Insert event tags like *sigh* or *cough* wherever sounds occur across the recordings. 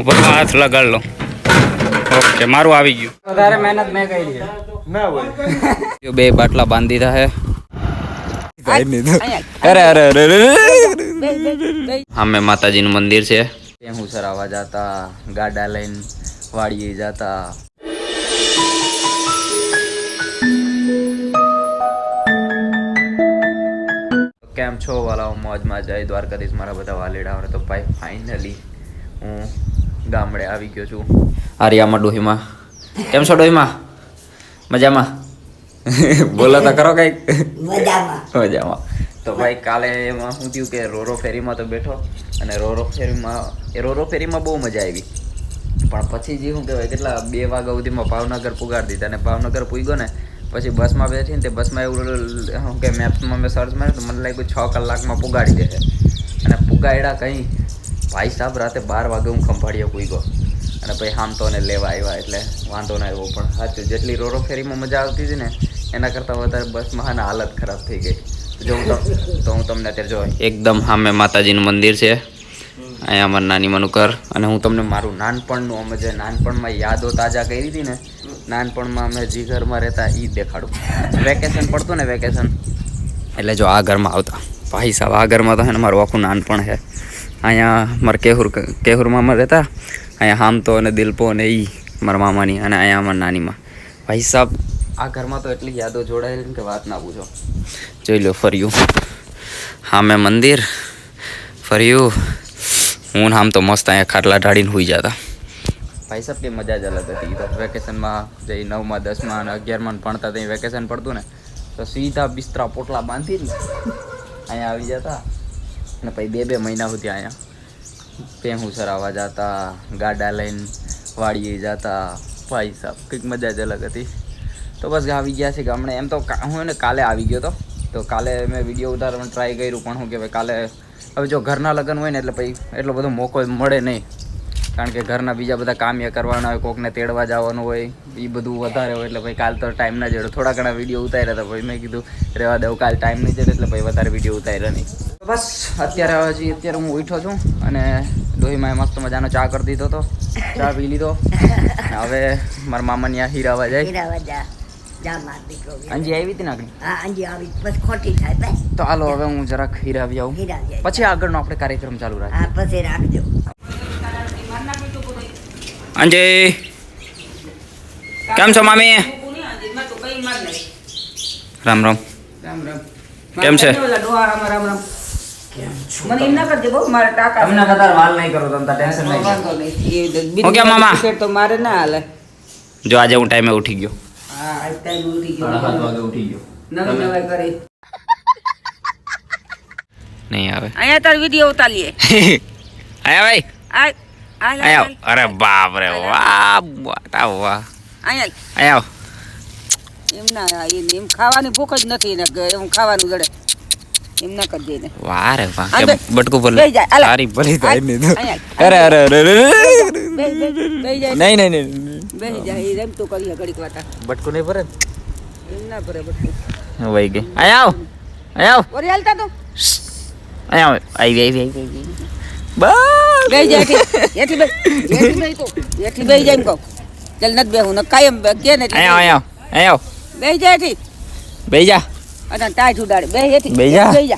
ઉપર હાથ લગાડ લો. ઓકે મારું આવી ગયું. વધારે મહેનત મેં કરી છે. ના હોય. બે બાટલા બાંધી હે. અરે અરે અરે અરે સામે માતાજીનું મંદિર છે. હું સર આવવા જતા? ગાડા લઈને વાડીએ જતા. કેમ છો વાલા હું મોજમાં જય દ્વારકાધીશ મારા બધા વાલેડાઓને તો ભાઈ ફાઇનલી હું ગામડે આવી ગયો છું. આર્યામાં ડોહીમાં. કેમ છો ડોહીમાં? મજામાં? *laughs* બોલો તો કરો કંઈક. મજામાં. તો ભાઈ કાલે એમાં શું થયું કે રોરો ફેરીમાં તો બેઠો અને રોરો ફેરીમાં એ રોરો ફેરીમાં બહુ મજા આવી. પણ પછી જે શું કહેવાય કેટલા બે વાગ્યા સુધીમાં ભાવનગર પુગાડી દીધા અને ભાવનગર પૂગ્યો ને પછી બસમાં બેઠી ને તે બસમાં એવું શું કે મેપ્સમાં મેં સર્ચ માર્યું તો મને લાગ્યું છ કલાકમાં પુગાડી દેશે. અને પુગાડ્યા કંઈ ભાઈ સાહેબ રાતે બાર વાગે હું ખંભાળીએ ગયો. અને પછી આમ ને લેવા આવ્યા એટલે વાંધો ના આવ્યો, પણ સાચું જેટલી રોરો ફેરીમાં મજા આવતી હતી ને, એના કરતાં વધારે બસમાં હાને હાલત ખરાબ થઈ ગઈ. જો હું તો હું તમને અત્યારે જો એકદમ સામે માતાજીનું મંદિર છે. અહીંયા અમારા નાની માનું ઘર અને હું તમને મારું નાનપણનું, અમે જે નાનપણમાં યાદો તાજા કરી હતી ને, નાનપણમાં અમે જે ઘરમાં રહેતા એ દેખાડું. વેકેશન પડતું ને વેકેશન. એટલે જો આ ઘરમાં આવતા. ભાઈ સાહેબ, આ ઘરમાં તો છે મારું આખું નાનપણ છે. અહીંયા મારા કેહુર કેહુર મામા રહેતા. અહીંયા હામતો અને દિલપો અને એ મારા મામાની અને અહીંયા અમારા નાનીમાં. ભાઈ સાહેબ આ ઘરમાં તો એટલી યાદો જોડાયેલી કે વાત ના પૂછો. જોઈ લો, ફર્યું. સામે મંદિર, ફર્યું. હું આમ તો મસ્ત અહીંયા ખાટલા ઢાળીને હોઈ જતા. ભાઈ સાહેબ કે મજા જ અલગ હતી. તો વેકેશનમાં, જે નવમાં, દસમાં અને અગિયારમાં ભણતા ત્યાં વેકેશન પડતું ને, તો સીધા બિસ્તરા પોટલા બાંધીને અહીંયા આવી જતા. અને પછી બે બે મહિના સુધી અહીંયા પેહું આવવા જતા, ગાડા લઈને વાડીએ જતા, ભાઈ સાહેબ કંઈક મજા જ અલગ હતી. તો બસ આવી ગયા છે ગામડે. એમ તો હું એને કાલે આવી ગયો તો. તો કાલે મેં વીડિયો ઉતારવાનું ટ્રાય કર્યું, પણ હું કે કાલે હવે જો ઘરના લગ્ન હોય ને એટલે પછી એટલો બધો મોકો મળે નહીં. કારણ કે ઘરના બીજા બધા કામ્ય કરવાના હોય, કોકને તેડવા જવાનું હોય એ બધું વધારે હોય એટલે ભાઈ કાલ તો ટાઈમ ના જડ્યો થોડા ઘણા વીડિયો ઉતાર્યા હતા ભાઈ મેં કીધું રહેવા દઉં, કાલ ટાઈમ નહીં જડે એટલે ભાઈ વધારે વીડિયો ઉતાર્યા નહીં. બસ અત્યારે હજી અત્યારે હું ઉઠ્યો છું અને લોહીમાં મસ્ત મજાનો ચા કરી દીધો હતો ચા પી લીધો. હવે મારા મામાની આ હીરાવા જાય. અંજી આવી હતી અંજી આવી. બસ ખોટી થાય તો હાલો હવે હું જરાક હીરાવી આવું. પછી આગળનો આપણે કાર્યક્રમ ચાલુ રાખીએ. હા પછી રાખજો. અંજય કેમ છો મામી? રામ રામ. રામ રામ. કેમ છે? ડોહા રામ રામ રામ. મને એમ ના કરજે બહુ મારે ટાકા તમને કદાચ વાલ નહીં કરો તમે ટેન્શન નહીં વાંધો નહીં એ બીજી હું કેમ મામા? ટિકિટ તો મારે ના હાલે. જો આજે હું ટાઈમે ઉઠી ગયો. હા આજ ટાઈમ ઉઠી સાડા સાત વાગે ઉઠી ગયો. નવી નવાઈ કરી. નહીં આવે. અહીંયા તાર વીડિયો ઉતાલીએ *laughs* આયા ભાઈ? આ આ આયા. અરે બાપ રે વાહ વાહ વાહ. અહીંયા. આયા. એમ ના એમ ખાવાની ભૂખ જ નથી ને એમ ખાવાનું જડે એમ ના કરજે ને વાહ. રે વાહ બટકું ભલે બેહી જાય, હાલો. તારી ભલી થાય નહીં અરે અરે અરે અરે બે બે બે જાય. નહીં નહીં નહીં બેહી જાય. એ રમતું કરી ઘડીક વાટા બટકું નહીં ભરે એમ ના ભરે વહી ગઈ. અહીંયા આવ. અહીંયા આવ. ઓરી હાલતા તો. અહીંયા આવ. આવી આવી આવી બસ. બેહી જાય એથી. બેહી તો એથી બેહી જાય એમ કહો. ચાલ નથી બેહું. ને કાયમ બે કે ને અહીંયા આવ, અહીંયા આવ. બેહી જાય એથી. બેહી જા. અને ટાઈટ ઉડાડે. બે હેથી બેહી જા. બેહી જા.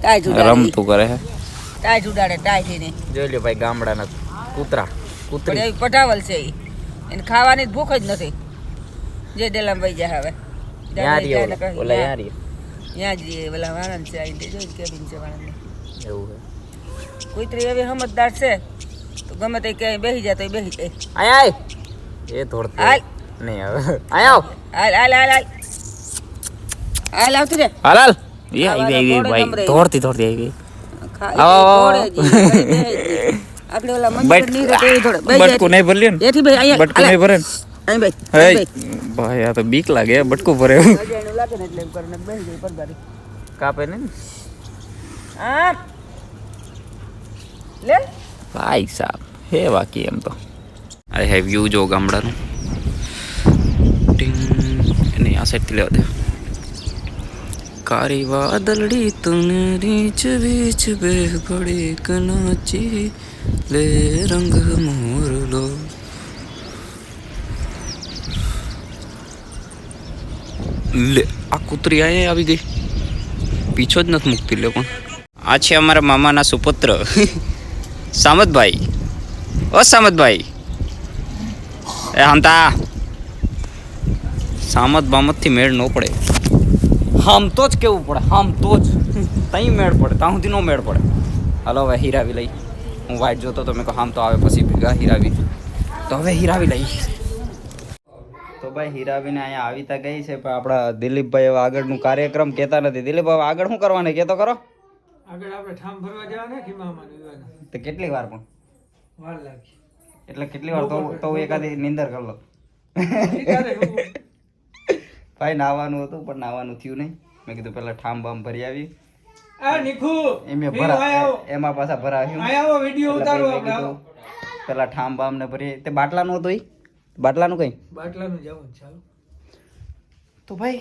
ટાઈટ ઉડાડે. રમતું કરે છે ટાઈટ ઉડાડે ટાઈટ ને જોઈ લ્યો ભાઈ ગામડાના કૂતરા કૂતરી. એવી પટાવલ છે ઈ. એને ખાવાની જ ભૂખ જ નથી. જે ડેલામ વહી જા હવે. યાં જાય રહ્યો ને કહે, ઓલા યાં- યાં રહ્યો ત્યાં જ જઈએ પેલા વાળંદ છે આઈ દેજો કેબિન છે વાળંદ એવું કુતરી એવી સમજદાર છે. તો ગમે તે ક્યાંય બેસી જાય તો એ બેસી જાય. આય આય. એ ધોડતી આય નહીં હવે અહીંયા આવ. હાલ હાલ હાલ હાલ. હાલ આવતી રે. હાલ હાલ. એ આવી આવી ભાઈ. દોડતી ધોડતી આવી. આપણે ઓલા મંદિરની રીતે એવી થોડે બેહી જાય. બટકું નહીં ભર્યું ને? એથી ભાઈ બટકું નહીં ભરે ભાઈ ભાઈ. ભાઈ આ તો બીક લાગે બટકું ભરે. કાપે ને? ભાઈ સાહેબ હે બાકી એમ તો. આઈ હેવ વ્યૂ જો ગામડાનું. આ સાઈડથી લેવા દે. કારી વાદળડી તું રીચ વીચ બે ઘડી કનાચી લે રંગ મોરલો લે આ કૂતરી અહીંયા આવી ગઈ પીછો જ નથી મૂકતી લે પણ આ છે અમારા મામાના સુપુત્ર સામતભાઈ ઓ સામતભાઈ એ હમતા સામત બામતથી મેળ ન પડે હામ તો જ કેવું પડે હામ તો જ. તઈ મેળ પડે ત્યાં સુધી નો મેળ પડે. હાલો હવે હીરાવી લઈ. હું વાઇટ જોતો તો મેં કહું હામ તો આવે પછી ભેગા હીરાવી. તો હવે હીરાવી લઈ. તો ભાઈ હીરાવીને અહીંયા આવી તો ગઈ છે પણ આપણા દિલીપભાઈ હવે આગળનું કાર્યક્રમ કહેતા નથી. દિલીપભાઈ હવે આગળ શું કરવાનું? કહેતો કરો આગળ આપણે ઠામ ભરવા જવાના કે મામાને તો કેટલી વાર પણ? વાર લાગી. એટલે કેટલી વાર તો તો એકાદી નિંદર કરી લો. ભાઈ નાવાનું હતું પણ નાવાનું થયું નહીં. મેં કીધું પેલા ઠામ બામ ભરી આવી આ નિખુ એમ ભરા એમાં પાછા ભરાવ્યું આવો વીડિયો ઉતારો મેં આપણે આવો. કીધું પેલા ઠામ બામ ને ભરી તે બાટલાનું હતું ઈ બાટલાનું કઈ? બાટલાનું જવું ચાલો. તો ભાઈ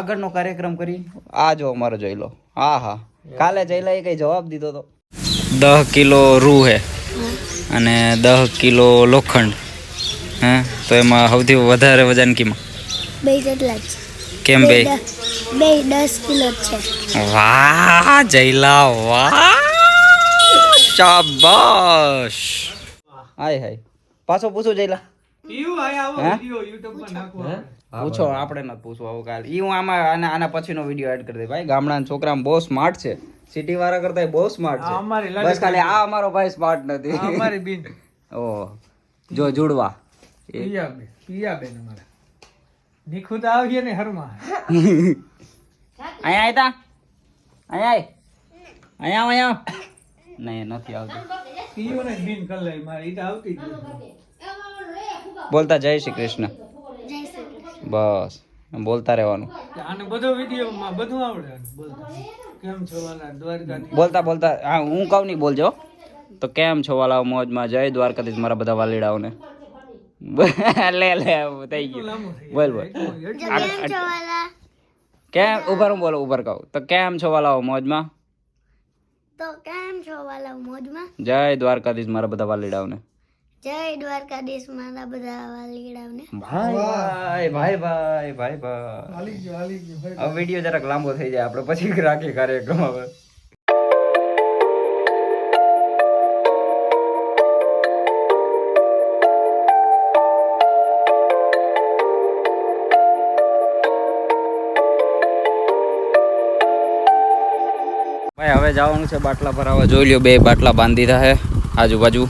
આગળનો કાર્યક્રમ કરી આ જો અમારો જોઈ લો હા હા. કાલે જઈલા એ કઈ જવાબ દીધો તો? દહ કિલો રૂ હે. અને દહ કિલો લોખંડ. હે? તો એમાં સૌથી વધારે વજન કીમાં? બે જેટલા જ. કેમ બે બે? દસ કિલો છે. વાહ જયલા વાહ! શાબાશ! હાય હાય. પાછો પૂછો જયલા. પૂછો. આપણે. નથી પૂછવું આવું કાલે. ઈ હું આમાં આના આના પછીનો વીડિયો એડ કરી ભાઈ. ગામડાના છોકરા બહુ સ્માર્ટ છે. સિટી વાળા કરતા બહુ સ્માર્ટ છે. બસ ખાલી આ અમારો ભાઈ સ્માર્ટ નથી. અમારી બેન. *laughs* જો જુડવા. પિયા બેન પિયા બેન અમારા. નિખુ તો આવીએ ને હરમાં. અહીંયા આવતા અહીંયા આય. અહીંયા અહીંયા નહીં નથી આવતું. પિયો ને બેન કર લે મારી તો આવતી જ બોલતા જય શ્રી કૃષ્ણ. જય શ્રી કૃષ્ણ. બસ બોલતા રહેવાનું. આને બધો વિડીયોમાં બધું આવડે બોલતા. કેમ છો વાલા દ્વારકાથી? બોલતા બોલતા હા હું કહું નહીં બોલજો. તો કેમ છો વાલા મોજમાં? જય દ્વારકાધીશ મારા બધા વાલીડાઓને. *laughs* લે લે થઈ ગયું. બોલ બોલ. કેમ? ઉભર હું બોલો ઉભર કહું. તો કેમ છો વાલાઓ મોજમાં? તો કેમ છો વાલા મોજમાં? જય દ્વારકાધીશ મારા બધા વાલીડાઓને. જય દ્વારકાધીશ મારા બધા વાલીડાઓને. ભાઈ ભાઈ ભાઈ ભાઈ ભાઈ. હવે વીડિયો જરાક લાંબો થઈ જાય આપણે પછી *laughs* રાખીએ કાર્યક્રમ હવે. ભાઈ જવાનું છે બાટલા ભરાવા જોઈ લ્યો, બે બાટલા બાંધી દીધા છે આજુબાજુ.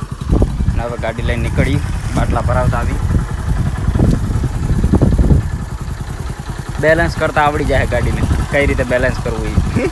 હવે ગાડી લઈને નીકળી બાટલા ભરાવતા આવી. બેલેન્સ કરતા આવડી જાય ગાડીને. કઈ રીતે બેલેન્સ કરવું એ?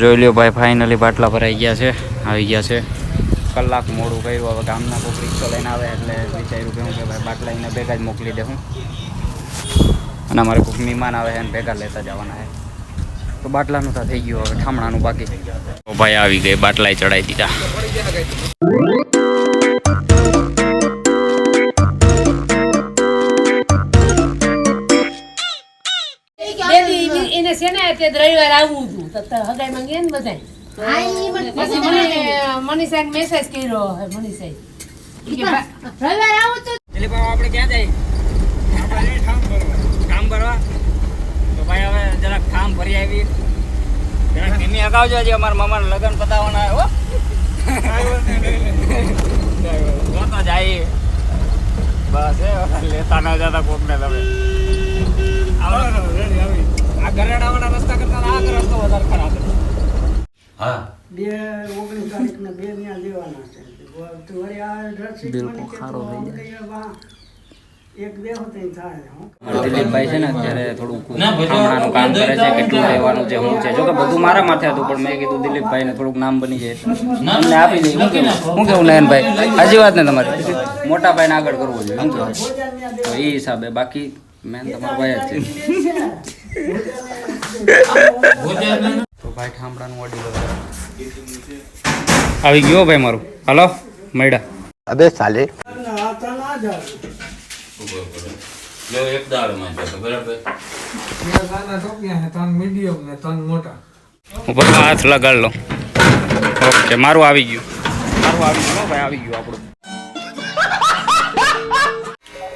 જોઈ લ્યો ભાઈ ફાઇનલી બાટલા ભરાઈ ગયા છે, આવી ગયા છે. કલાક મોડું કર્યું, હવે ગામના કોઈ રિક્ષો લઈને આવે, એટલે વિચાર્યું કે હું કે ભાઈ બાટલા એને ભેગા જ મોકલી દઉં અને અમારે કોઈક મહેમાન આવે છે, એને ભેગા લેતા જવાના છે. તો બાટલાનું તો થઈ ગયું, હવે ઠામણાનું બાકી. ભાઈ આવી ગઈ બાટલાએ ચડાવી દીધા. તે રવિવાર આવવું હતું. તો તો હગાઈ માંગીએ ને બધાય? પછી મને મેસેજ કર્યો કે રવિવાર આવું તો એટલે બાબા આપણે ક્યાં જઈએ આપણે ઠામ ભરવા. ઠામ ભરવા? તો ભાઈ હવે જરાક ઠામ ભરી આવી જરાક ધીમી અગાવજો હજી અમારા મામાના લગ્ન પતાવવાના હો જો તો જાય બસ એ લેતા ન જતા કોકને તમે. આ ગરેડાવાળા રસ્તા કરતા આ રસ્તો વધારે ખરાબ છે. બે ઓગણીસ તારીખના બે ત્યાં લેવાના છે. હો. દિલીપભાઈ છે ને અત્યારે થોડુંક હમણાંનું કામ કરે છે કેટલું રહેવાનું છે હું છે? જો કે બધું મારા માથે હતું પણ મેં કીધું દિલીપભાઈને થોડુંક નામ બની જાય. તમને આપી દઈએ. હું કેવું શું કેવું નયનભાઈ હજી વાત ને તમારી. મોટા ભાઈને આગળ કરવું જોઈએ. શું તો એ હિસાબે બાકી મેન તમારો ભાઈ જ છે. તો ભાઈ ઠામડાનું ઓડી આવી ગયો ભાઈ મારું. હાલો મૈડા. અબે સાલે. ના જ એક દાળમાં છે બરાબર? બે નાના ટોપિયા છે ત્રણ મીડિયમ ને ત્રણ મોટા ઉપર હાથ લગાડ લો. ઓકે મારું આવી ગયું. મારું આવી ગયું હો ભાઈ આવી ગયું આપણું.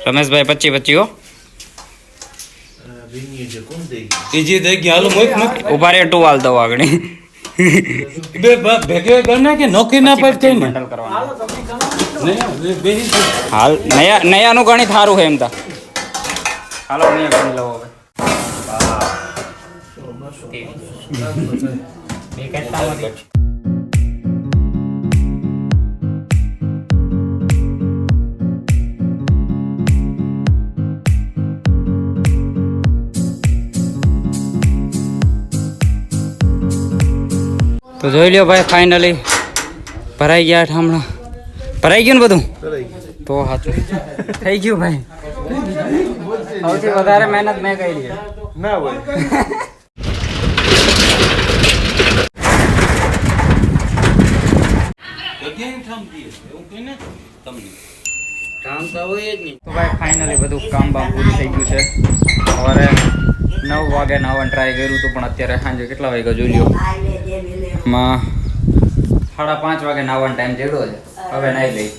રમેશભાઈ પચી પચી હો. થઈ ગઈ. હાલો મોક મોક ઊભા રે ટુ હાલ દો આગળ. બે બ- ભેગે કરના કે નોકરી ના પર થઈ ને. હાલ નયા નયાનું ગણિત સારું છે એમ તા. હાલો નયા ગણી લવો હવે. બે કેટલામાં તો જોઈ લ્યો ભાઈ ફાઇનલી ભરાઈ ગયા હમણાં. ભરાઈ ગયું ને બધું? તો સાચું. થઈ ગયું ભાઈ. સૌથી વધારે મહેનત મેં કરી ના તો ભાઈ ફાઇનલી બધું કામ બામ પૂરું થઈ ગયું છે. સવારે નવ વાગે નાવાનું ટ્રાય કર્યું હતું પણ અત્યારે સાંજે કેટલા વાગ્યા જોઈ લ્યો? માં સાડા પાંચ વાગે નાવાનો ટાઈમ જેડો છે. હવે નાઈ લઈ.